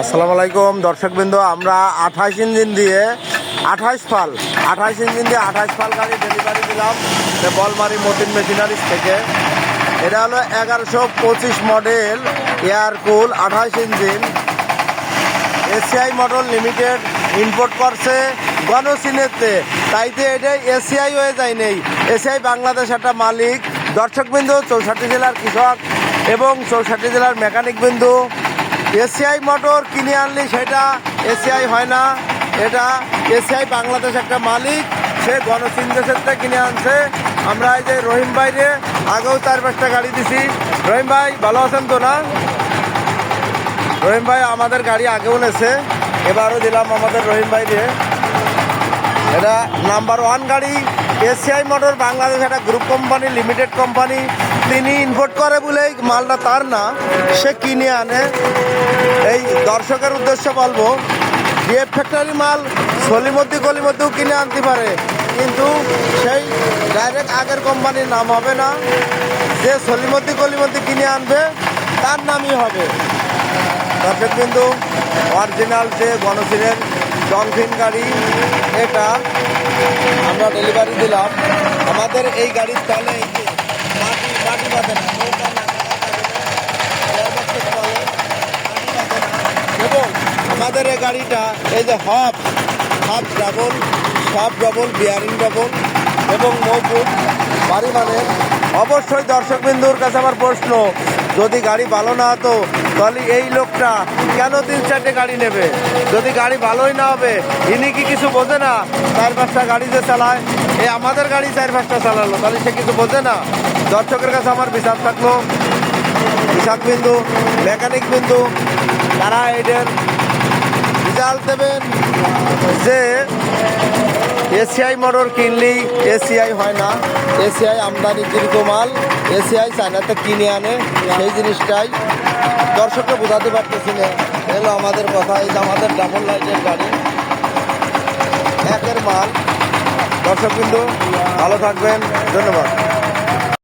আসসালামু আলাইকুম, দর্শকবৃন্দ, আমরা আঠাশ ইঞ্জিন দিয়ে আঠাশ ফাল, আঠাশ ইঞ্জিন দিয়ে আঠাশ ফাল গাড়ি ডেলিভারি দিলাম বলমারি মতিন মেশিনারিজ থেকে। এটা হলো এগারোশো পঁচিশ মডেল এয়ারকুল আঠাশ engine. ACI model limited import করছে গণসিনেতে। তাইতে এটা এসিআই হয়ে যায় নেই। এসিআই বাংলাদেশ একটা মালিক, দর্শকবিন্দু, চৌষট্টি জেলার কৃষক এবং চৌষট্টি জেলার মেকানিক বিন্দু। এসিআই মোটর কিনে আনলি সেটা এসিআই হয় না। এটা এসিআই বাংলাদেশ একটা মালিক, সে থেকে কিনে আনছে। আমরা এই যে রহিম ভাইরে আগেও চার পাঁচটা গাড়ি দিছি। রহিম ভাই, ভালো আছেন তো না? রহিম ভাই, আমাদের গাড়ি আগেও নেছে, এবারও দিলাম আমাদের রহিম ভাই দিয়ে এটা নাম্বার ওয়ান গাড়ি। এসিআই মোটর বাংলাদেশ একটা গ্রুপ কোম্পানি, লিমিটেড কোম্পানি, তিনি ইম্পোর্ট করে বলেই মালটা তার না, সে কিনে আনে। এই দর্শকের উদ্দেশ্যে বলব ডিএফ ফ্যাক্টরি মাল সলিমদ্দি গলিমদ্দিও কিনে আনতে পারে, কিন্তু সেই ডাইরেক্ট আগের কোম্পানির নাম হবে না। যে সলিমদ্দি গলিমদ্দি কিনে আনবে, তার নামই হবে। দর্শক কিন্তু অরিজিনাল যে গণসিনের ডলফিন গাড়ি, এটা আমরা ডেলিভারি দিলাম আমাদের এই গাড়ির তলে। এবং আমাদের এই গাড়িটা, এই যে হব হাফ ডাবল সব ডবল বিয়ারিং ডবল এবং মৌকুট বাড়ি মানে অবশ্যই দর্শকবিন্দুর কাছে আমার প্রশ্ন যদি গাড়ি ভালো না হতো, তাহলে এই লোকটা কেন তিন চারটে গাড়ি নেবে? যদি গাড়ি ভালোই না হবে, ইনি কি কিছু বোঝে না? চার পাঁচটা গাড়ি যে চালায় এই আমাদের গাড়ি চার পাঁচটা চালালো, তাহলে সে কিছু বোঝে না? দর্শকের কাছে আমার বিচার থাকল। বিশাখ বিন্দু মেকানিক বিন্দু তারা এদের রেজাল্ট দেবেন যে এসিআই মোটর কিনলেই এসিআই হয় না। এসিআই আমদানিকৃত মাল, এসিআই চায়নাতে কিনে আনে, সেই জিনিসটাই দর্শককে বোঝাতে পারতেছি না। এলো আমাদের কথা, এই যে আমাদের ডাবল লাইটের গাড়ি, একের মাল। দর্শক বিন্দু ভালো থাকবেন, ধন্যবাদ।